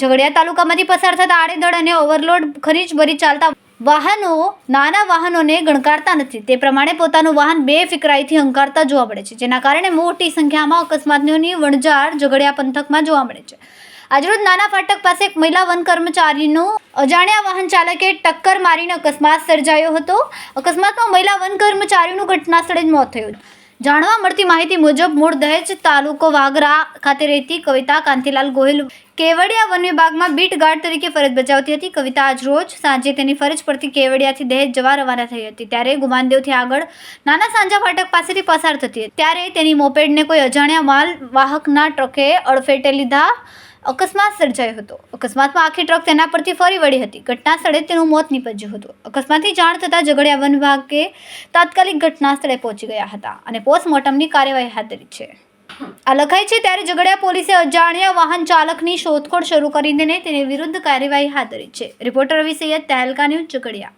ઝઘડિયા તાલુકામાંથી પસાર થતા આડેધડ અને ઓવરલોડ ખરીચ ભરી ચાલતા વાહનો, નાના વાહનોને ગણકારતા નથી. તે પ્રમાણે પોતાનું વાહન બે ફિકરાઈથી હંકારતા જોવા મળે છે, જેના કારણે મોટી સંખ્યામાં અકસ્માતની વણઝાર ઝઘડિયા પંથકમાં જોવા મળે છે. આજરોજ નાના ફાટક પાસે એક મહિલા વન કર્મચારીનું અજાણ્યા વાહન ચાલકે ટક્કર મારીને અકસ્માત સર્જાયો હતો. અકસ્માતમાં મહિલા વન કર્મચારીનું ઘટના સ્થળે જ મોત થયું. જાણવા મળતી માહિતી મુજબ મૂળ દહેજ તાલુકો વાગરા ખાતે રહેતી કવિતા કાંતિલાલ ગોહિલ કેવડિયા વન વિભાગમાં બીટ ગાર્ડ તરીકે ફરજ બજાવતી હતી. કવિતા આજ રોજ સાંજે તેની ફરજ પરથી કેવડિયાથી દહેજ જવા રવાના થઈ હતી. ત્યારે ગુમાનદેવથી આગળ નાના સાંજા ફાટક પાસેથી પસાર થતી હતી. ત્યારે તેની મોપેડને કોઈ અજાણ્યા માલ વાહકના ટ્રકે અડફેટે લીધા. અકસ્માત સર્જાયો હતો. અકસ્માતમાં આખી ટ્રક તેના પરથી ફરી વળી હતી. ઘટના સ્થળે તેનું મોત નીપજ્યું હતું. અકસ્માતની જાણ થતાં ઝઘડિયા વન વિભાગે તાત્કાલિક ઘટના સ્થળે પહોંચી ગયા હતા અને પોસ્ટમોર્ટમની કાર્યવાહી હાથ ધરી છે. આ લખાય છે, ત્યારે ઝઘડિયા પોલીસે અજાણ્યા વાહન ચાલકની શોધખોળ શરૂ કરીને તેની વિરુદ્ધ કાર્યવાહી હાથ ધરી છે. Reporter Ravi Saiyed Tehelka news Jhagadia.